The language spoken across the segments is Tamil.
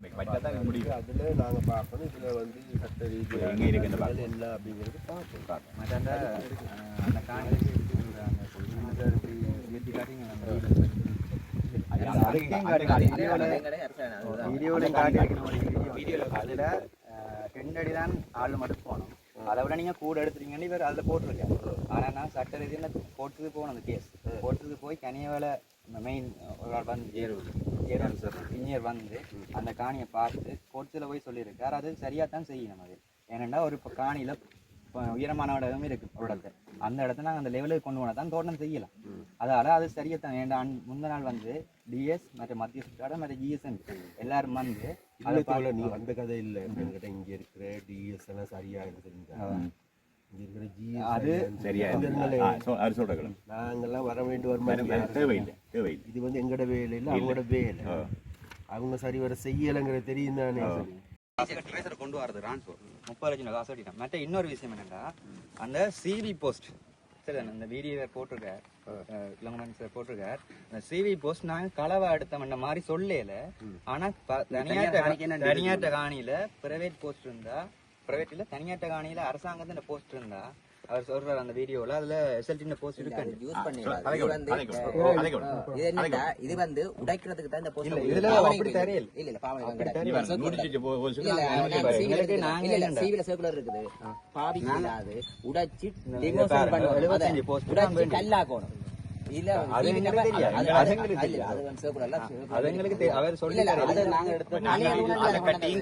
அதுல நாங்க பார்க்கணும் இதுல வந்து சட்ட ரீதியாக எங்க பார்க்கணும். என்ன அப்படிங்கிறது மற்ற அந்த அந்த வீடியோவில் காட்டி அதில் ரெண்டு அடி தான் ஆள் மட்டும் போனோம். அதை விட நீங்கள் கூட எடுத்துட்டீங்கன்னு இவர் அதில் போட்டிருக்காரு. ஆனால் நான் சட்ட ரீதியில் கோர்ட்டுக்கு போகணும் அந்த கேஸ் கோர்ட்டுக்கு போய் கனியவேலை மெயின் ஒரு வந்து ஏறுவான் சார் இன்ஜினியர் வந்து அந்த காணியை பார்த்து கோர்ட்ஸில் போய் சொல்லியிருக்கார் அது சரியாக தான் செய்யணும் அது. ஏனெண்டா ஒரு இப்போ காணியில் இப்போ உயரமான இடமும் இருக்கு ஒரு இடத்துல. அந்த இடத்த நாங்கள் அந்த லெவலுக்கு கொண்டு போனால் தான் தோட்டம் செய்யலாம். அதால அது சரியாத்தான். ஏன்டா அன்- முந்த நாள் வந்து டிஎஸ் மற்ற மத்திய சுற்றாட மற்ற ஜிஎஸ்என் எல்லாரும் வந்து அந்த கதை இல்லை. என்கிட்ட இங்க இருக்கிற டிஎஸ் எல்லாம் சரியா இருக்குதுங்க அது சரியா சொல்றேன் நாங்கெல்லாம் வர வேண்டி வர மாதிரி தேவையில்லை தேவையில்லை. இது வந்து எங்கட வேலை இல்லை அவங்களோட வேலை. அவங்க சரி வர செய்யலைங்கிற தெரியும் தானே கொண்டு வரது ரான்ஸ்போர்ட் முப்பது லட்சம் காசு மற்ற இன்னொரு விஷயம் என்னன்னா அந்த சிவி போஸ்ட் சரி அந்த வீடியோ போட்டிருக்கார். இளங்கமன் சார் போட்டிருக்கார். அந்த சிவி போஸ்ட் நாங்க களவா எடுத்தோம் மாதிரி சொல்லல. ஆனா தனியாட்ட தனியாட்ட காணியில பிரைவேட் போஸ்ட் இருந்தா பிரைவேட் இல்ல தனியாட்ட காணியில அரசாங்கத்துல போஸ்ட் இருந்தா அவர் சொல்றாரு அந்த வீடியோல அதுல எஸ்எல்டி போஸ்ட் இருக்கு. யூஸ் பண்ணிடலாம். அதை இது வந்து உடைக்கிறதுக்கு தான் இந்த போஸ்ட் இல்ல, இதுல அப்படி தெரியல. இல்ல இல்ல பாவனை civil circular. இருக்குது. பாவிக்கு இல்லாது, உடைச்சு இந்த demolition பாருங்க, பண்ணணும். 75 அதை post தான் உடைச்சு. கல்லாக்கணும்.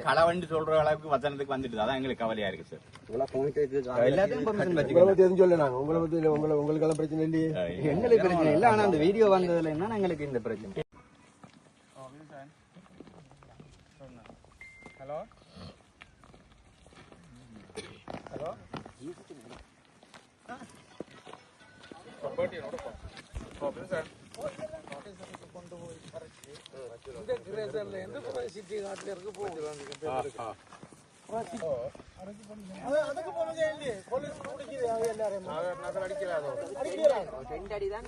களவண்டு சொல்ற அளவுக்கு வசனத்துக்கு வந்துட்டு அதான் எங்களுக்கு கவலையா இருக்கு சார் எல்லாத்தையும் பெர்மிஷன் உங்களை வச்சுக்கலாம் பத்தி எதுவும் சொல்ல நாங்க. உங்களை பத்தி இல்லை உங்களை உங்களுக்கெல்லாம் பிரச்சனை இல்லையே. எங்களுக்கு பிரச்சனை இல்ல. ஆனா அந்த வீடியோ வந்ததுல என்ன எங்களுக்கு இந்த பிரச்சனை. ரெண்டு அடிதான்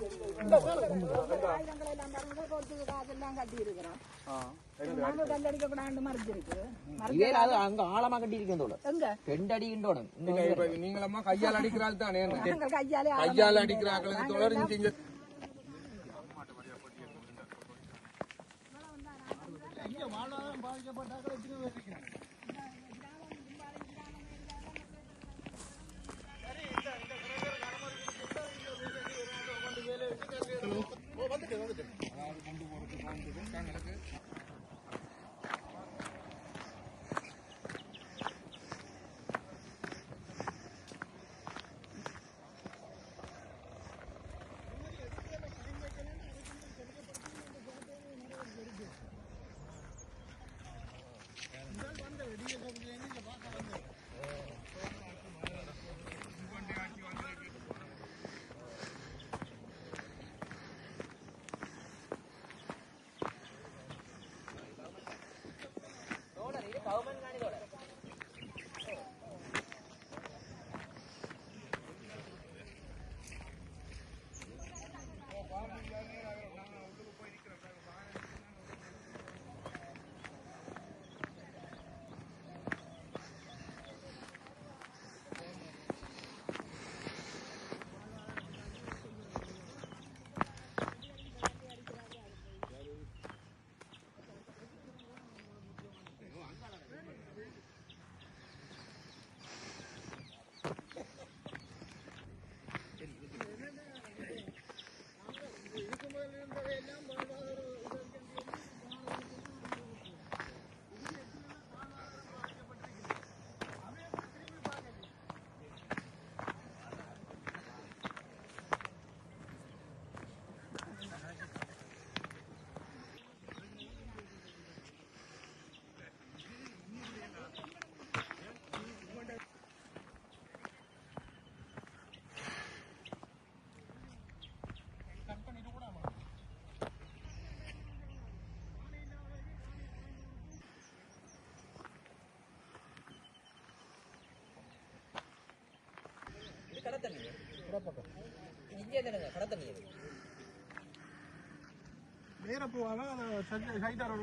இதே அது அங்க ஆழமா கட்டி இருக்கேன் தோழர் ரெண்டு அடி இண்டோணும் நீங்களம்மா கையால் அடிக்கிறாள் தானே. கையாலே de abordar agora de novo. Kelvin கையால் அடிக்கிறாங்களுக்கு தொடர்ந்து இங்க நேர போவாங்க சைட்டாரோட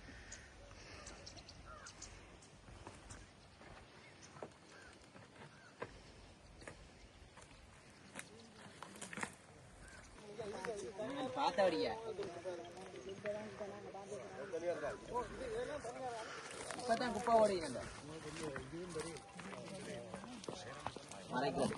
பார்த்தபடியா இப்பதான் குப்பை ஓடுகிறேன் மறைக்கிறது.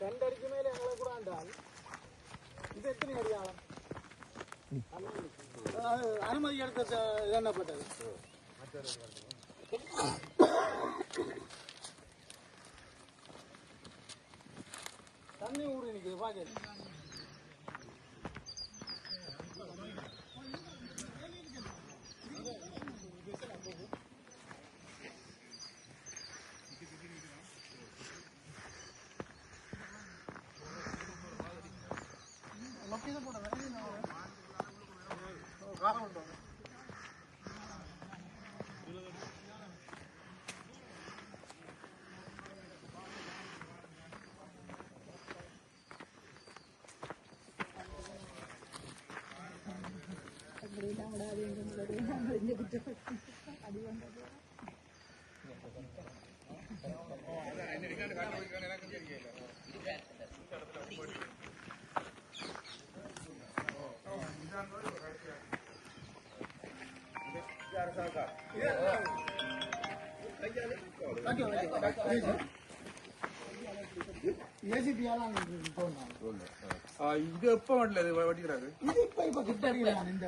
ரெண்டடிக்கு மேல எங்களை கூட ஆண்டால் இது எத்தனை அடி ஆழம் அது அனுமதி எடுத்த இதென்னப்பட்டது தண்ணி ஊறி நிக்குது பாக்கல ஏசிபியாலாம் போடணும் இது எப்ப வரல இது வட்டிக்கிறாரு இது இப்ப இப்ப கிட்ட அடிக்கலாம் இந்த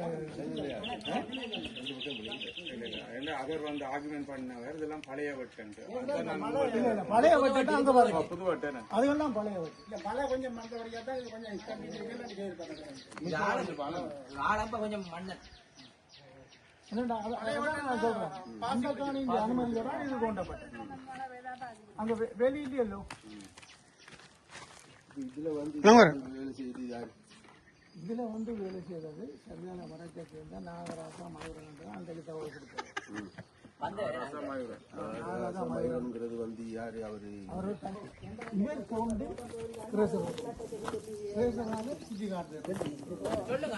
என்ன அவர் வந்து ஆர்குமெண்ட் பண்ணவர் இதெல்லாம் பழைய வெட்டு இல்ல, இல்ல, பழைய வட்டி அங்க பாருங்க புது வெட்டு அதுவெல்லாம் பழைய வட்டி இல்ல பழைய கொஞ்சம் மந்த வழியா தான் இது கொஞ்சம் இஷ்டம். ஆளப்ப கொஞ்சம் மண்ணன் என்னடா, அது- அதுதான் நான் சொல்றேன். அந்த காணி இந்த அனுமதியோட இது கொண்டப்பட்டது. அங்க வெ- வெளியிலயோ இதுல வந்து வேலை செய்யுது யாரு இதுல வந்து வேலை செய்யறது சரியான வரைக்க சேர்ந்த நாகராசா மதுரன் அந்த தகவல் கொடுத்தாரு நாகராசா மயூரங்கிறது வந்து யாரு அவரு இவர் தோண்டு சுத்தி காட்டுறது சொல்லுங்க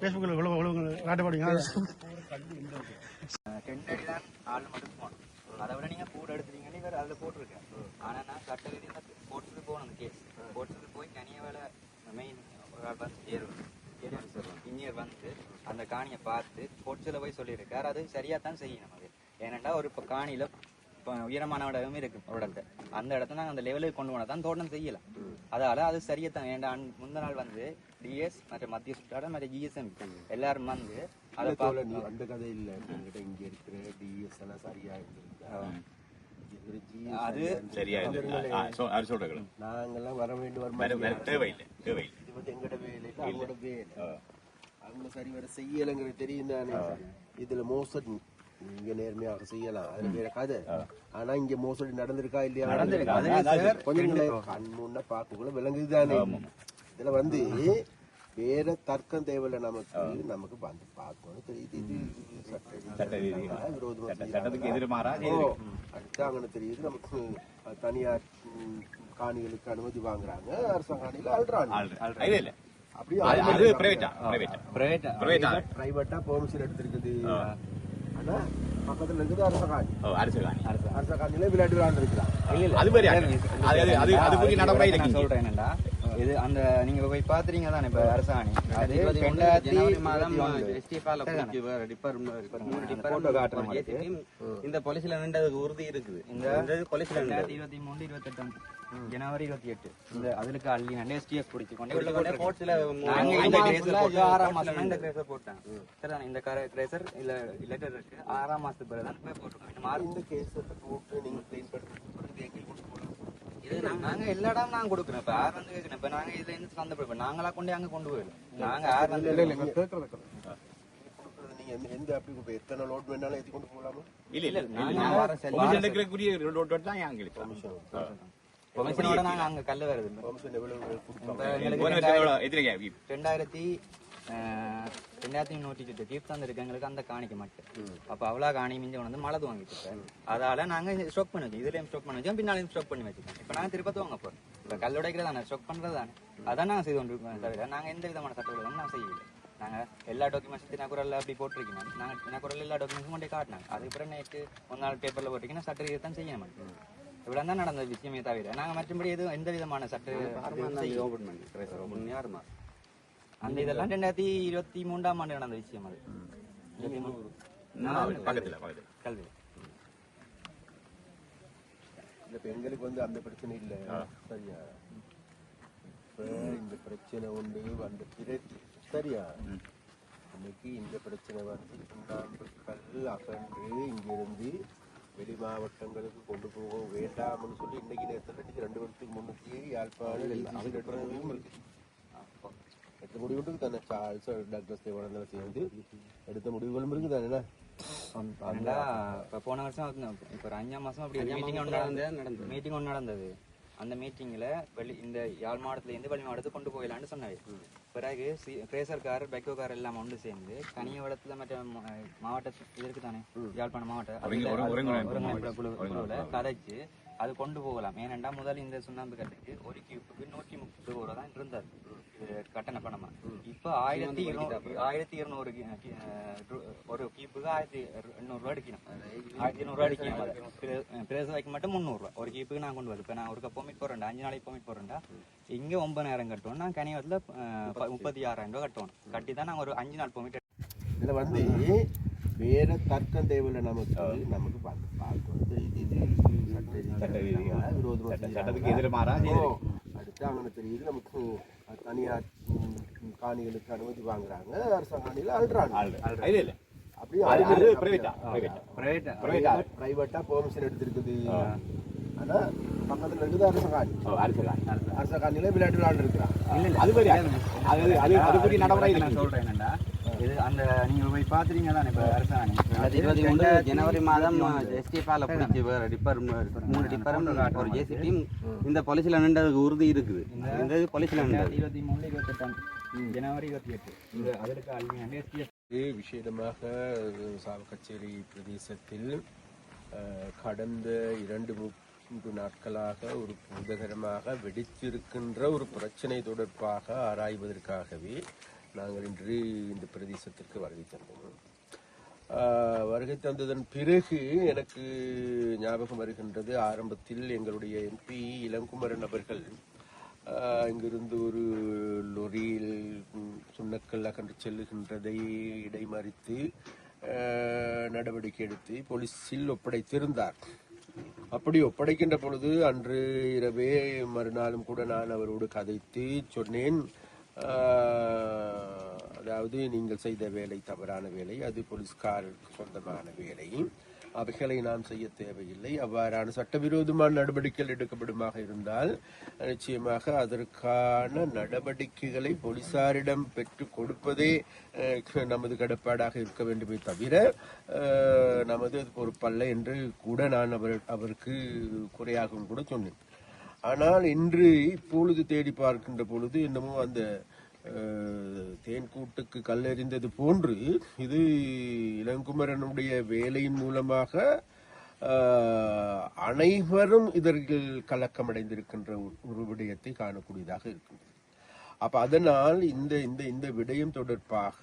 ஃபேஸ்புக்கில் இவ்வளோ இவ்வளோ நாட்டுப்பாடிங்க. டென்ட் அடி தான் ஆள் மட்டும் போகணும் அதை விட நீங்கள் கூட எடுத்துட்டீங்கன்னு இவர் அதில் போட்டிருக்கேன் ஆனால் நான் சட்ட ரீதியாக போட்டுட்டு போகணும் அந்த கேஸ் போட்டுட்டு போய் தனிய வேலை மெயின் ஒரு ஆள் வந்து சொல்லுவோம் இன்ஜினியர் வந்து அந்த காணியை பார்த்து பொட்சில் போய் சொல்லியிருக்காரு. அது சரியாக தான் செய்யணும் அது. ஏனெண்டா ஒரு இப்போ காணியில் இப்போ உயரமான இடமும் இருக்கு. ஒரு இடத்த அந்த இடத்த நாங்கள் அந்த லெவலுக்கு கொண்டு போனால் தான் தோட்டம் செய்யலாம். அதால அது சரியா தான் ஏன்டா அன்- முந்த நாள் வந்து டிஎஸ் மற்ற மத்திய சுற்றாடல் மற்ற ஜிஎஸ்எம் எல்லாரும் வந்து அதை பார்த்து அந்த கதை இல்ல. என்கிட்ட இங்க இருக்கிற டிஎஸ் எல்லாம் சரியா இருந்திருக்கா அது சரியா இருக்கு ஆ, சொ- அவர் சொல்றீங்களா நாங்கெல்லாம் வர வேண்டும். தேவையில்லை தேவையில்லை. இது வந்து எங்கட வேலை அவங்களோட வேலை. அவங்க சரி வர செய்யலைங்கிறது தெரியும் தானே. இதுல மோசடி. இங்க நேர்மையாக செய்யலாம். அது வேற கதை. ஆனா இங்க மோசடி நடந்திருக்கா இல்லையா? நடந்திருக்கு. கொஞ்சம் கண் முன்ன விளங்குது தானே இதுல வந்து வேற தர்க்கம் தேவையில்ல நமக்கு. நமக்கு வந்து பார்க்கணும் தெரியுது. அடுத்தாங்கன்னு தெரியுது நமக்கு தனியார் காணிகளுக்கு அனுமதி வாங்குறாங்க. அரசாங்க காணியில அழுறாங்க அப்படியே பிரைவேட்டா பிரைவேட்டா பிரைவேட் பிரைவேட்டா பிரைவேட்டா பெர்மிஷன் எடுத்திருக்குது. ஆனா பக்கத்துல இருக்குது அரச காணி. ஓ அரசு காணி. அரச காணியில விளையாட்டு விளையாண்டு இருக்கிறான் இல்ல இல்ல அது மாதிரி அது அது அது நடைமுறை சொல்றேன் என்னடா இது அந்த நீங்க போய் பாத்துறீங்க தானே இப்ப அரசாணி? அது ரெண்டாயிரத்தி மாதம் இந்த போலீஸ்ல நின்றதுக்கு உறுதி இருக்குது. இந்த போலீஸ்ல ரெண்டாயிரத்தி இருபத்தி மூணு இருபத்தெட்டாம் ஜனவரி இருபத்தி எட்டு. இந்த அதுக்கு அள்ளி நான் எஸ்டிஎஃப் பிடிச்சி கொண்டு உள்ள போர்ட்ஸ்ல இந்த கிரேசர் போட்டு ஆறாம் மாசம் இந்த கிரேசர் போட்டேன். சரிதானே? இந்த கிரேசர் இல்ல லெட்டர் இருக்கு. ஆறாம் மாசத்துக்கு பிறகு தான் மார்க் இந்த கேஸ் போட்டு நீங்க கிளைம் பண்ணுறது எங்களுக்கு கொண்டு போகலாம் இது நாங்க- எல்லா இடம் நாங்க கொடுக்குறோம் இப்ப யார் வந்து கேட்கணும் இப்ப நாங்க இதுல இருந்து சந்தர்ப்பம் நாங்களா கொண்டு அங்க கொண்டு போயிடும் நாங்க யார் வந்து கொடுக்குறது நீங்க எந்த- எந்த அப்படி இப்போ எத்தனை லோட் வேணாலும் கொண்டு போகலாமா? இல்ல இல்ல நாங்க நாங்க வார செல்- commission எடுக்கக்கூடிய ரோட் தான் எங்களுக்கு பெர்மிஷனோட நாங்க அங்க கல்லு வருது. பெர்மிஷன் எவ்வளவு ரெண்டாயிரத்தி நூற்றி சுட்டு கீப் தந்திருக்கு எங்களுக்கு அந்த காணிக்க மாட்டேன் அப்ப அவ்வளோ காணி மிஞ்ச வந்து மழை வாங்கிட்டு அதால நாங்க ஸ்டாக் பண்ணி வச்சோம் இதுலயும் ஸ்டாக் பண்ணி வச்சோம் பின்னாலையும் ஸ்டாக் பண்ணி வச்சுக்கோம் இப்ப நாங்க திருப்பத்து வாங்க போறோம். இப்ப கல் உடைக்கிறது தானே ஸ்டாக் பண்றது தானே அதான் நாங்க செய்து கொண்டு இருக்கோம் தவிர நாங்க எந்த விதமான சட்ட விரோதமும் நான் செய்யல நாங்க எல்லா டாக்குமெண்ட்ஸ் தினக்குரல்ல அப்படி போட்டிருக்கீங்க நாங்க தினக்குரல் எல்லா டாக்குமெண்ட்ஸும் கொண்டு காட்டினாங்க அதுக்கு பிறகு நேற்று ஒரு நாள் பேப்பர்ல போட்டிங்கன்னா சட்ட தான் செய்ய மாட்டோம். இவ்வளவு தான் நடந்த விஷயமே தவிர நாங்க மற்றபடி எதுவும் எந்த விதமான சட்ட ஓபன் பண்ணி ஆறு மாசம் அந்த இதெல்லாம் ரெண்டாயிரத்தி இருபத்தி மூன்றாம் ஆண்டு நடந்த விஷயம் அது. கல்வி. இல்ல இப்ப எங்களுக்கு வந்து அந்த பிரச்சனை இல்ல. சரியா? இந்த பிரச்சனை உண்டு அந்த சரியா? இன்னைக்கு இந்த பிரச்சனை வந்து சுண்ணாம்பு கல் அகன்று இங்கிருந்து வெளி மாவட்டங்களுக்கு கொண்டு போக வேண்டாம்னு சொல்லி இன்னைக்கு நேரத்தில் ரெண்டு வருஷத்துக்கு முன்னுக்கு யாழ்ப்பாணம் இருக்கு. எடுத்த முடிவுக்கு தானே சார்ல்ஸ் டாக்டர்ஸ் தேவானந்தம் சேர்ந்து எடுத்த முடிவுகளும் இருக்கு தானே இப்ப போன வருஷம் இப்ப ஒரு அஞ்சாம் மாசம் அப்படி மீட்டிங் ஒன்று நடந்தது மீட்டிங் ஒன்று நடந்தது அந்த மீட்டிங்ல வெளி இந்த யாழ் மாவட்டத்துல இருந்து வெளி மாவட்டத்துக்கு கொண்டு போகலான்னு சொன்னாரு பிறகு பிரேசர்கார் பெக்கோகார் எல்லாம் ஒன்று சேர்ந்து கனியவளத்துல மற்ற மா- மாவட்ட இது இருக்கு தானே யாழ்ப்பாணம் மாவட்டம் குழுவில் கதைச்சு அது கொண்டு போகலாம் ஏனெண்டா முதல் இந்த சுண்ணாம்பு கட்டுக்கு ஒரு கியூப்புக்கு நூற்றி முப்பது ரூபா தான் இருந்தார் கட்டண பணமா இப்ப ஆயிரத்தி ஆயிரத்தி இருநூறு ஒரு கீப்புக்கு ஆயிரத்தி எண்ணூறு ரூபா அடிக்கணும். ஆயிரத்தி இருநூறு ரூபா அடிக்கணும். பிரேசவைக்கு மட்டும் முந்நூறு ரூபா. ஒரு கீப்புக்கு நான் கொண்டு வருது இப்ப நான் ஒரு பொமிட் போறேன்டா அஞ்சு நாளைக்கு பொமிட் போறேன்டா இங்க ஒன்பதாயிரம் கட்டுவோம். நான் கனிவத்துல முப்பத்தி. ஆறாயிரம் ரூபா கட்டுவோம். கட்டி தான் நாங்க ஒரு அஞ்சு நாள் பொமிட் இதுல வந்து வேற தர்க்கம் தேவையில்லை நமக்கு. நமக்கு பார்த்து பார்த்து வந்து இது அங்கே தெரியுது? நமக்கு தனியார் காணிகளுக்கு அனுமதி வாங்குறாங்க. அரசாங்க காணிகள் அழுறாங்க இல்ல இல்ல. அப்படியே பிரைவேட்டா பிரைவேட்டா பிரைவேட்டா பிரைவேட்டா பெர்மிஷன் எடுத்திருக்குது. ஆனா பக்கத்துல இருக்குது அரச காணி அரசு அரச காணியில விளையாட்டு விளையாண்டு இருக்கிறான் அது பெரிய அது அது அதுக்குரிய நடைமுறை நான் சொல்றேன் என்னடா இது அந்த நீங்க போய் பாத்துறீங்க தானே இப்ப அரசாணை. இருபத்தி மூணு ஜனவரி மாதம் எஸ்டிஎஃப்ஆல பிடிச்சி டிப்பர் மூணு டிப்பரும் ஒரு ஜேசிபியும் இந்த போலீஸ்ல நின்றதுக்கு உறுதி இருக்குது. இந்த இது போலீஸ்ல நின்றது. ரெண்டாயிரத்தி இருபத்தி மூணு இருபத்தெட்டாம் ஜனவரி இருபத்தி எட்டு. இந்த அதற்கு அள்ளி எஸ்டிஎஃப் இது விஷயமாக சாவகச்சேரி பிரதேசத்தில் கடந்த இரண்டு மூன்று நாட்களாக ஒரு பூதகரமாக வெடித்திருக்கின்ற ஒரு பிரச்சனை தொடர்பாக ஆராய்வதற்காகவே நாங்கள் இன்று இந்த பிரதேசத்திற்கு வருகை தந்தோம். வருகை தந்ததன் பிறகு எனக்கு ஞாபகம் வருகின்றது ஆரம்பத்தில் எங்களுடைய எம்பி இளங்குமரன் அவர்கள் இங்கிருந்து ஒரு லொரியில் சுண்ணக்கல் அகன்று செல்லுகின்றதை இடைமறித்து நடவடிக்கை எடுத்து போலீஸில் ஒப்படைத்திருந்தார். அப்படி ஒப்படைக்கின்ற பொழுது அன்று இரவே மறுநாளும் கூட நான் அவரோடு கதைத்து சொன்னேன் அதாவது நீங்கள் செய்த வேலை தவறான வேலை அது போலீஸ்காரருக்கு சொந்தமான வேலை. அவைகளை நாம் செய்ய தேவையில்லை. அவ்வாறான சட்டவிரோதமான நடவடிக்கைகள் எடுக்கப்படுமாக இருந்தால் நிச்சயமாக அதற்கான நடவடிக்கைகளை போலீசாரிடம் பெற்று கொடுப்பதே நமது கடப்பாடாக இருக்க வேண்டுமே தவிர நமது பொறுப்பல்ல என்று கூட நான் அவர் அவருக்கு குறையாகவும் கூட சொன்னேன். ஆனால் இன்று இப்பொழுது தேடி பார்க்கின்ற பொழுது என்னமோ அந்த தேன்கூட்டுக்கு கல்லெறிந்தது போன்று இது இளங்குமரனுடைய வேலையின் மூலமாக அனைவரும் இதற்கில் கலக்கமடைந்திருக்கின்ற ஒரு- விடயத்தை காணக்கூடியதாக இருக்கின்றது. அப்ப அதனால் இந்த இந்த இந்த விடயம் தொடர்பாக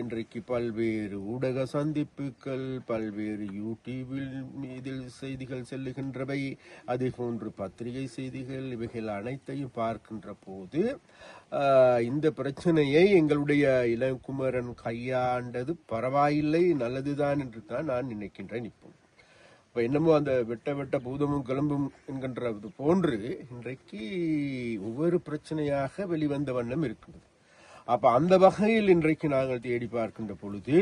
இன்றைக்கு பல்வேறு ஊடக சந்திப்புகள் பல்வேறு யூடியூபில் இதில் செய்திகள் செல்லுகின்றவை. அதே போன்று பத்திரிகை செய்திகள் இவைகள் அனைத்தையும் பார்க்கின்ற போது இந்த பிரச்சனையை எங்களுடைய இளங்குமரன் கையாண்டது பரவாயில்லை நல்லதுதான் என்று தான் நான் நினைக்கின்றேன் இப்போ. இப்போ என்னமோ அந்த வெட்ட வெட்ட பூதமும் கிளம்பும் என்கின்றது போன்று இன்றைக்கு ஒவ்வொரு பிரச்சனையாக வெளிவந்த வண்ணம் இருக்கின்றது. அப்ப அந்த வகையில் இன்றைக்கு நாங்கள் தேடி பார்க்கின்ற பொழுது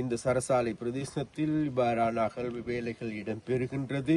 இந்த சரசாலை பிரதேசத்தில் இவ்வாறான அகழ்வு வேலைகள் இடம்பெறுகின்றது.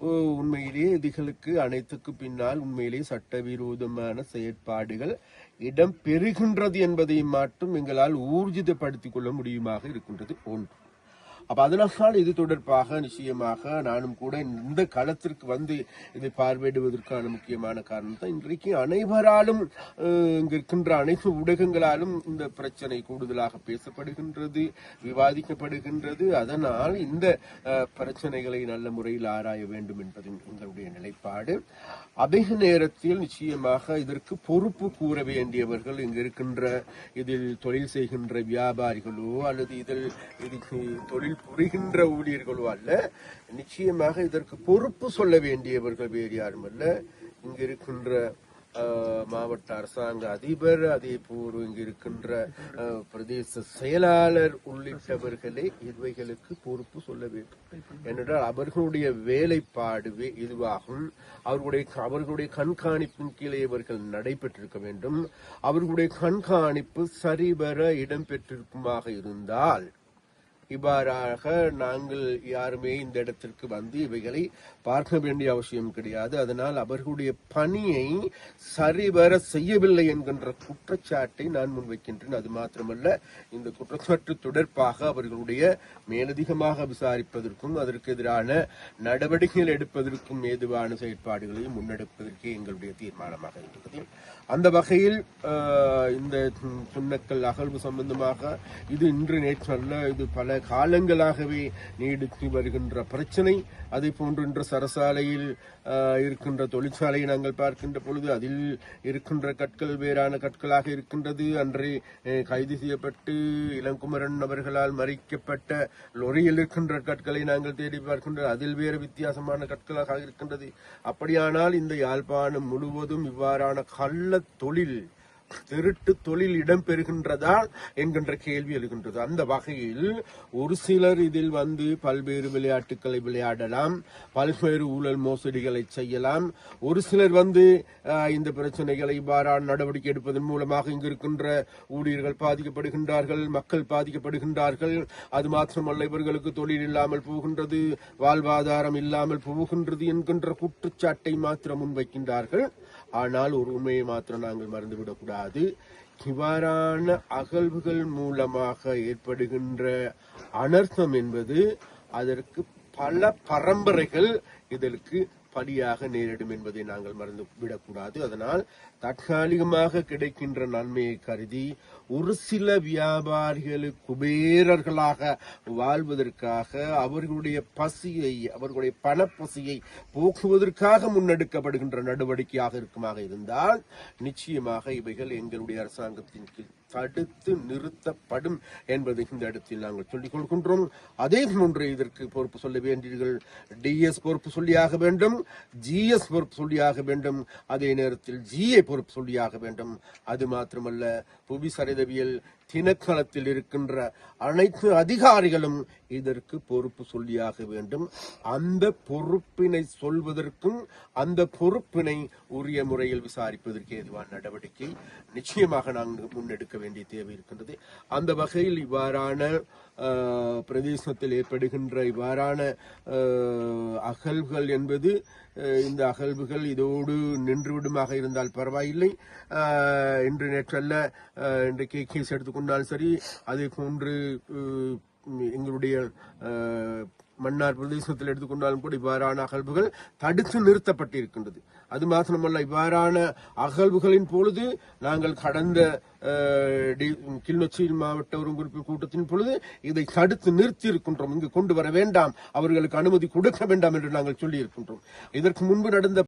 உண்மையிலேயே இதுகளுக்கு அனைத்துக்கு பின்னால் உண்மையிலேயே சட்டவிரோதமான செயற்பாடுகள் இடம் பெறுகின்றது என்பதை மட்டும் எங்களால் ஊர்ஜிதப்படுத்திக் கொள்ள முடியுமாக இருக்கின்றது. ஒன்று. அப்ப அதனால் இது தொடர்பாக நிச்சயமாக நானும் கூட இந்த களத்திற்கு வந்து இதை பார்வையிடுவதற்கான முக்கியமான காரணம் தான் இன்றைக்கு அனைவராலும் இங்கு இருக்கின்ற அனைத்து ஊடகங்களாலும் இந்த பிரச்சனை கூடுதலாக பேசப்படுகின்றது விவாதிக்கப்படுகின்றது. அதனால் இந்த பிரச்சனைகளை நல்ல முறையில் ஆராய வேண்டும் என்பது எங்களுடைய நிலைப்பாடு. அதிக நேரத்தில் நிச்சயமாக இதற்கு பொறுப்பு கூற வேண்டியவர்கள் இங்கு இருக்கின்ற இதில் தொழில் செய்கின்ற வியாபாரிகளோ அல்லது இதில் இதுக்கு தொழில் புரிகின்ற ஊழியர்களோ அல்ல. நிச்சயமாக இதற்கு பொறுப்பு சொல்ல வேண்டியவர்கள் வேறு யாரும் அல்ல. இங்கு இருக்கின்ற மாவட்ட அரசாங்க அதிபர் அதே போல் இங்கு இருக்கின்ற பிரதேச செயலாளர் உள்ளிட்டவர்களே இவைகளுக்கு பொறுப்பு சொல்ல வேண்டும். ஏனென்றால் அவர்களுடைய வேலைப்பாடு இதுவாகும். அவர்களுடைய அவர்களுடைய கண்காணிப்பின் கீழே இவர்கள் நடைபெற்றிருக்க வேண்டும். அவர்களுடைய கண்காணிப்பு சரிவர இடம்பெற்றிருக்குமாக இருந்தால் இவ்வாறாக நாங்கள் யாருமே இந்த இடத்திற்கு வந்து இவைகளை பார்க்க வேண்டிய அவசியம் கிடையாது. அதனால் அவர்களுடைய பணியை சரிவர செய்யவில்லை என்கின்ற குற்றச்சாட்டை நான் முன்வைக்கின்றேன். அது மாத்திரமல்ல இந்த குற்றச்சாட்டு தொடர்பாக அவர்களுடைய மேலதிகமாக விசாரிப்பதற்கும் அதற்கு எதிரான நடவடிக்கைகள் எடுப்பதற்கும் ஏதுவான செயற்பாடுகளையும் முன்னெடுப்பதற்கே எங்களுடைய தீர்மானமாக இருக்கிறது அந்த வகையில் இந்த சுண்ணக்கல் அகழ்வு சம்பந்தமாக இது இன்று நேற்று அல்ல இது பல காலங்களாகவே நீடித்து வருகின்ற பிரச்சனை. அதே போன்று இன்று சரசாலையில் இருக்கின்ற தொழிற்சாலையை நாங்கள் பார்க்கின்ற பொழுது அதில் இருக்கின்ற கற்கள் வேறான கற்களாக இருக்கின்றது. அன்றே கைது செய்யப்பட்டு இளங்குமரன் அவர்களால் மறிக்கப்பட்ட லொரியில் இருக்கின்ற கற்களை நாங்கள் தேடி பார்க்கின்றோம் அதில் வேறு வித்தியாசமான கற்களாக இருக்கின்றது. அப்படியானால் இந்த யாழ்ப்பாணம் முழுவதும் இவ்வாறான கள்ள தொழில் திருட்டு தொழில் இடம்பெறுகின்றதா என்கின்ற கேள்வி எழுகின்றது. அந்த வகையில் ஒரு சிலர் இதில் வந்து பல்வேறு விளையாட்டுகளை விளையாடலாம் பல்வேறு ஊழல் மோசடிகளை செய்யலாம். ஒரு சிலர் வந்து இந்த பிரச்சனைகளை இவ்வாறான நடவடிக்கை எடுப்பதன் மூலமாக இங்கு இருக்கின்ற ஊழியர்கள் பாதிக்கப்படுகின்றார்கள் மக்கள் பாதிக்கப்படுகின்றார்கள். அது மாத்திரமல்ல இவர்களுக்கு தொழில் இல்லாமல் போகின்றது வாழ்வாதாரம் இல்லாமல் போகின்றது என்கின்ற குற்றச்சாட்டை மாத்திரம் முன்வைக்கின்றார்கள். ஆனால் ஒரு உண்மையை மாத்திரம் நாங்கள் மறந்துவிடக்கூடாது. இவ்வாறான அகழ்வுகள் மூலமாக ஏற்படுகின்ற அனர்த்தம் என்பது அதற்கு பல பரம்பரைகள் இதற்கு படியாக நேரிடும் என்பதை நாங்கள் மறந்து விடக்கூடாது அதனால் தற்காலிகமாக கிடைக்கின்ற நன்மையை கருதி ஒரு சில வியாபாரிகளுக்கு குபேரர்களாக வாழ்வதற்காக அவர்களுடைய பசியை அவர்களுடைய பணப்பசியை போக்குவதற்காக முன்னெடுக்கப்படுகின்ற நடவடிக்கையாக இருக்குமாக இருந்தால் நிச்சயமாக இவைகள் எங்களுடைய அரசாங்கத்தின் கீழ் தடுத்து நிறுத்தப்படும் என்பதை இந்த இடத்தில் நாங்கள் சொல்லிக் கொள்கின்றோம். அதே போன்று இதற்கு பொறுப்பு சொல்ல வேண்டீர்கள் டிஎஸ் பொறுப்பு சொல்லியாக வேண்டும். ஜிஎஸ் பொறுப்பு சொல்லியாக வேண்டும். அதே நேரத்தில் ஜிஏ பொறுப்பு சொல்லியாக வேண்டும். அது மாத்திரமல்ல புவி சரிதவியல் தினக்களத்தில் இருக்கின்ற அனைத்து அதிகாரிகளும் இதற்கு பொறுப்பு சொல்லியாக வேண்டும். அந்த பொறுப்பினை சொல்வதற்கும் அந்த பொறுப்பினை உரிய முறையில் விசாரிப்பதற்கு ஏதுவான நடவடிக்கை நிச்சயமாக நாங்கள் முன்னெடுக்க வேண்டிய தேவை இருக்கின்றது. அந்த வகையில் இவ்வாறான பிரதேசத்தில் ஏற்படுகின்ற இவ்வாறான அகழ்வுகள் என்பது இந்த அகழ்வுகள் இதோடு நின்றுவிடுமாக இருந்தால் பரவாயில்லை. இன்று நேற்றல்ல இன்று கே கேஸ் எடுத்துக்கொண்டால் சரி அதே போன்று எங்களுடைய மன்னார் பிரதேசத்தில் எடுத்துக்கொண்டாலும் கூட இவ்வாறான அகழ்வுகள் தடுத்து நிறுத்தப்பட்டிருக்கின்றது. அது மாத்திரமல்ல இவ்வாறான அகழ்வுகளின் பொழுது நாங்கள் கடந்த அஹ், கிளிநொச்சி மாவட்ட ஒருங்கிணைப்பு கூட்டத்தின் பொழுது இதை தடுத்து நிறுத்தி இருக்கின்றோம் இங்கு கொண்டு வர வேண்டாம். அவர்களுக்கு அனுமதி கொடுக்க வேண்டாம் என்று நாங்கள் சொல்லியிருக்கின்றோம். இதற்கு முன்பு நடந்த